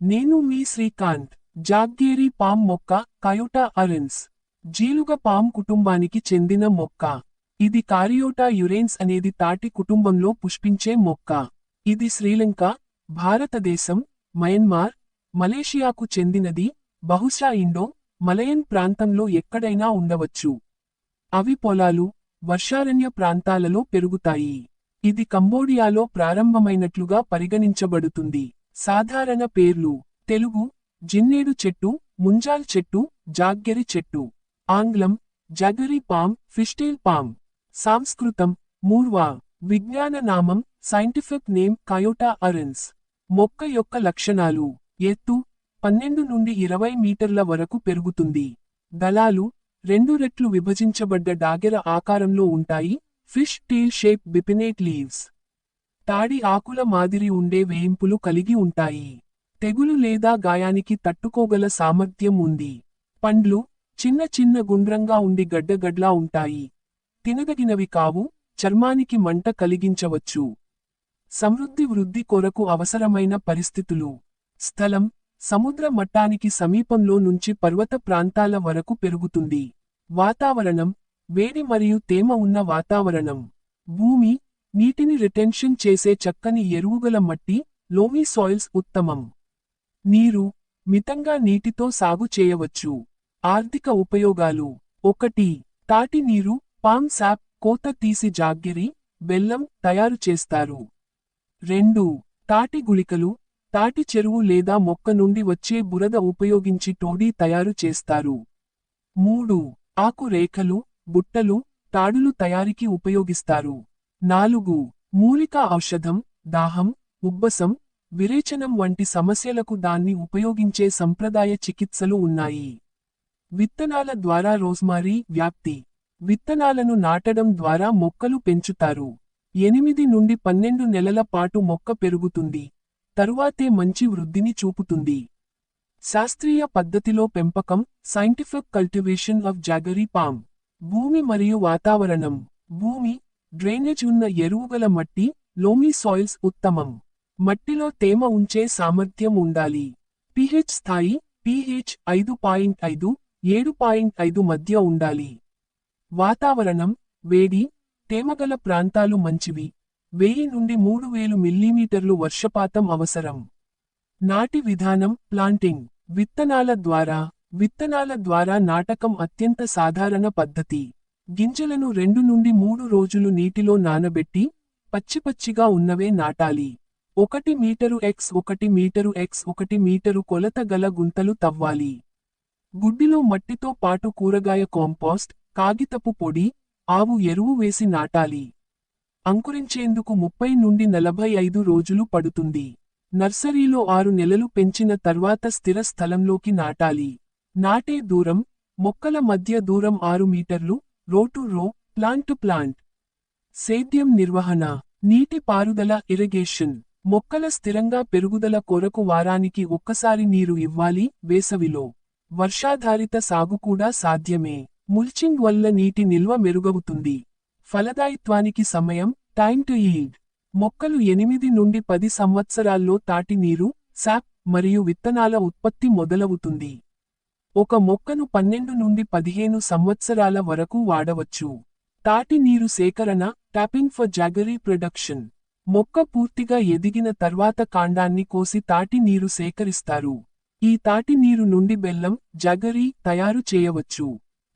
నేను మీ శ్రీకాంత్ జాగ్గేరి పామ్ మొక్క కయోటా అరెన్స్ జీలుగ పామ్ కుటుంబానికి చెందిన మొక్క. ఇది కారియోటా యురేన్స్ అనేది తాటి కుటుంబంలో పుష్పించే మొక్క. ఇది శ్రీలంక భారతదేశం మయన్మార్ మలేషియాకు చెందినది. బహుశా ఇండో మలయన్ ప్రాంతంలో ఎక్కడైనా ఉండవచ్చు. అవి పొలాలు వర్షారణ్య ప్రాంతాలలో పెరుగుతాయి. ఇది కంబోడియాలో ప్రారంభమైనట్లుగా పరిగణించబడుతుంది. సాధారణ పేర్లు తెలుగు జిన్నేడు చెట్టు ముంజాల్ చెట్టు జాగ్గెరి చెట్టు. ఆంగ్లం జగరి పామ్ ఫిస్టేల్ పామ్. సాంస్కృతం మూర్వా. విజ్ఞాన నామం సైంటిఫిక్ నేమ్ కయోటా అరెన్స్. మొక్క యొక్క లక్షణాలు. ఎత్తు పన్నెండు నుండి ఇరవై మీటర్ల వరకు పెరుగుతుంది. దళాలు రెండు రెట్లు విభజించబడ్డ డాగెర ఆకారంలో ఉంటాయి. Fish tail shape bipinnate leaves. తాడి ఆకుల మాదిరి ఉండే వేయింపులు కలిగి ఉంటాయి. తెగులు లేదా గాయానికి తట్టుకోగల సామర్థ్యం ఉంది. పండ్లు చిన్న చిన్న గుండ్రంగా ఉండి గడ్డగడ్లా ఉంటాయి. తినదగినవి కావు చర్మానికి మంట కలిగించవచ్చు. సమృద్ధి వృద్ధి కొరకు అవసరమైన పరిస్థితులు. స్థలం సముద్ర మట్టానికి సమీపంలో నుంచి పర్వత ప్రాంతాల వరకు పెరుగుతుంది. వాతావరణం వేడి మరియు తేమ ఉన్న వాతావరణం. భూమి నీటిని రిటెన్షన్ చేసే చక్కని ఎరువుగల మట్టి లోమీ సాయిల్స్ ఉత్తమం. నీరు మితంగా నీటితో సాగు చేయవచ్చు. ఆర్థిక ఉపయోగాలు. ఒకటి తాటి నీరు పామ్ సాప్ కోత తీసి జాగిరి బెల్లం తయారు చేస్తారు. రెండు తాటి గుళికలు తాటి చెరువు లేదా మొక్క నుండి వచ్చే బురద ఉపయోగించి టోడీ తయారు చేస్తారు. మూడు ఆకు రేఖలు బుట్టలు తాడులు తయారీకి ఉపయోగిస్తారు. నాలుగు మూలిక ఔషధం దాహం ఉబ్బసం విరేచనం వంటి సమస్యలకు దాన్ని ఉపయోగించే సంప్రదాయ చికిత్సలు ఉన్నాయి. విత్తనాల ద్వారా రోజ్మారీ వ్యాప్తి. విత్తనాలను నాటడం ద్వారా మొక్కలు పెంచుతారు. ఎనిమిది నుండి పన్నెండు నెలల పాటు మొక్క పెరుగుతుంది. తరువాతే మంచి వృద్ధిని చూపుతుంది. శాస్త్రీయ పద్ధతిలో పెంపకం scientific cultivation of jaggery palm భూమి మరియు వాతావరణం. భూమి డ్రైనేజ్ ఉన్న ఎరువుగల మట్టి లోమీ సాయిల్స్ ఉత్తమం. మట్టిలో తేమ ఉంచే సామర్థ్యం ఉండాలి. పిహెచ్ స్థాయి పిహెచ్ ఐదు పాయింట్ ఐదు ఏడు పాయింట్ ఐదు మధ్య ఉండాలి. వాతావరణం వేడి తేమగల ప్రాంతాలు మంచివి. వెయ్యి నుండి మూడు వేలు మిల్లీమీటర్లు వర్షపాతం అవసరం. నాటి విధానం ప్లాంటింగ్. విత్తనాల ద్వారా విత్తనాల ద్వారా నాటకం అత్యంత సాధారణ పద్ధతి. గింజలను రెండు నుండి మూడు రోజులు నీటిలో నానబెట్టి పచ్చిపచ్చిగా ఉన్నవే నాటాలి. ఒకటి మీటరు ఎక్స్ ఒకటి మీటరు ఎక్స్ ఒకటి మీటరు కొలత గల గుంతలు తవ్వాలి. గుడ్డిలో మట్టితో పాటు కూరగాయ కాంపోస్ట్ కాగితపు పొడి ఆవు ఎరువు వేసి నాటాలి. అంకురించేందుకు ముప్పై నుండి నలభై ఐదు రోజులు పడుతుంది. నర్సరీలో ఆరు నెలలు పెంచిన తర్వాత స్థిర స్థలంలోకి నాటాలి. నాటే దూరం మొక్కల మధ్య దూరం ఆరు మీటర్లు రో టు రో ప్లాంట్ టు ప్లాంట్. సేద్యం నిర్వహణ నీటి పారుదల ఇరిగేషన్. మొక్కల స్థిరంగా పెరుగుదల కొరకు వారానికి ఒక్కసారి నీరు ఇవ్వాలి వేసవిలో. వర్షాధారిత సాగు కూడా సాధ్యమే. ముల్చింగ్ వల్ల నీటి నిల్వ మెరుగవుతుంది. ఫలదాయిత్వానికి సమయం టైం టు ఈల్డ్ మొక్కలు ఎనిమిది నుండి పది సంవత్సరాల్లో తాటి నీరు సాప్ మరియు విత్తనాల ఉత్పత్తి మొదలవుతుంది. ఒక మొక్కను పన్నెండు నుండి పదిహేను సంవత్సరాల వరకు వాడవచ్చు. తాటి నీరు సేకరణ ట్యాపింగ్ ఫర్ జాగరీ ప్రొడక్షన్. మొక్క పూర్తిగా ఎదిగిన తర్వాత కాండాన్ని కోసి తాటి నీరు సేకరిస్తారు. ఈ తాటి నీరు నుండి బెల్లం జగరీ తయారు చేయవచ్చు.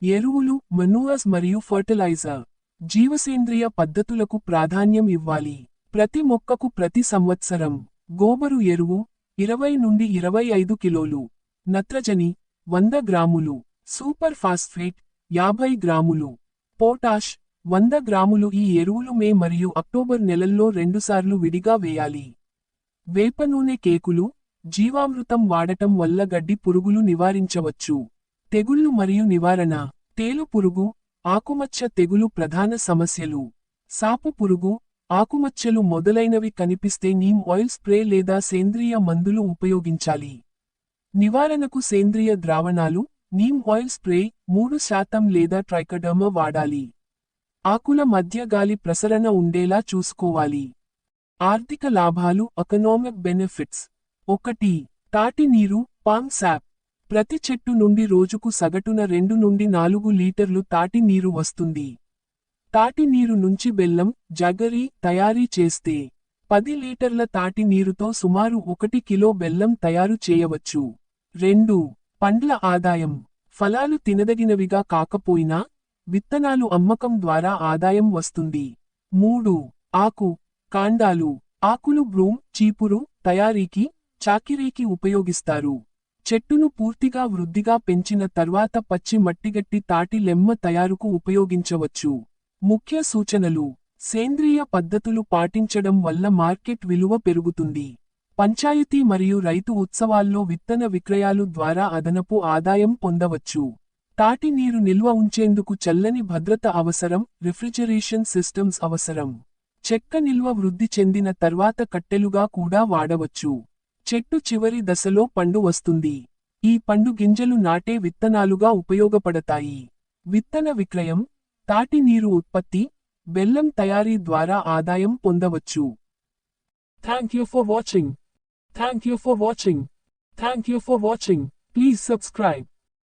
ఎరువులు మనువస్ మరియు ఫర్టిలైజర్. జీవసేంద్రియ పద్ధతులకు ప్రాధాన్యం ఇవ్వాలి. ప్రతి మొక్కకు ప్రతి సంవత్సరం గోబరు ఎరువు ఇరవై నుండి ఇరవై ఐదు కిలోలు. నత్రజని వంద గ్రాములు. సూపర్ ఫాస్ఫేట్ యాభై గ్రాములు. పోటాష్ వంద గ్రాములు. ఈ ఎరువులు మే మరియు అక్టోబర్ నెలల్లో రెండుసార్లు విడిగా వేయాలి. వేప నూనె కేకులు జీవామృతం వాడటం వల్ల గడ్డి పురుగులు నివారించవచ్చు. తెగుళ్ళు మరియు నివారణ. తేలు పురుగు ఆకుమచ్చ తెగులు ప్రధాన సమస్యలు. సాపు పురుగు ఆకుమచ్చలు మొదలైనవి కనిపిస్తే నీమ్ ఆయిల్ స్ప్రే లేదా సేంద్రియ మందులు ఉపయోగించాలి. నివారణకు సేంద్రియ ద్రావణాలు నీమ్ ఆయిల్ స్ప్రే మూడు శాతం లేదా ట్రైకడర్మ వాడాలి. ఆకుల మధ్య గాలి ప్రసరణ ఉండేలా చూసుకోవాలి. ఆర్థిక లాభాలు ఎకనామిక్ బెనిఫిట్స్. ఒకటి తాటి నీరు పామ్ సాప్ ప్రతి చెట్టు నుండి రోజుకు సగటున రెండు నుండి నాలుగు లీటర్లు తాటి నీరు వస్తుంది. తాటి నీరు నుంచి బెల్లం జగరి తయారీ చేస్తే పది లీటర్ల తాటి నీరుతో సుమారు ఒకటి కిలో బెల్లం తయారు చేయవచ్చు. రెండు పండ్ల ఆదాయం. ఫలాలు తినదగినవిగా కాకపోయినా విత్తనాలు అమ్మకం ద్వారా ఆదాయం వస్తుంది. మూడు ఆకు కాండాలు. ఆకులు బ్రూమ్ చీపురు తయారీకి చాకిరీకి ఉపయోగిస్తారు. చెట్టును పూర్తిగా వృద్ధిగా పెంచిన తర్వాత పచ్చి మట్టిగట్టి తాటి లెమ్మ తయారుకు ఉపయోగించవచ్చు. ముఖ్య సూచనలు. సేంద్రియ పద్ధతులు పాటించడం వల్ల మార్కెట్ విలువ పెరుగుతుంది. పంచాయతీ మరియు రైతు ఉత్సవాల్లో విత్తన విక్రయాలు ద్వారా అదనపు ఆదాయం పొందవచ్చు. తాటి నీరు నిల్వ ఉంచేందుకు చల్లని భద్రత అవసరం రిఫ్రిజరేషన్ సిస్టమ్స్ అవసరం. చెక్క నిల్వ వృద్ధి చెందిన తర్వాత కట్టెలుగా కూడా వాడవచ్చు. చెట్టు చివరి దశలో పండు వస్తుంది. ఈ పండు గింజలు నాటే విత్తనాలుగా ఉపయోగపడతాయి. విత్తన విక్రయం తాటి నీరు ఉత్పత్తి బెల్లం తయారీ ద్వారా ఆదాయం పొందవచ్చు. Thank you for watching Thank you for watching. Thank you for watching. Please subscribe.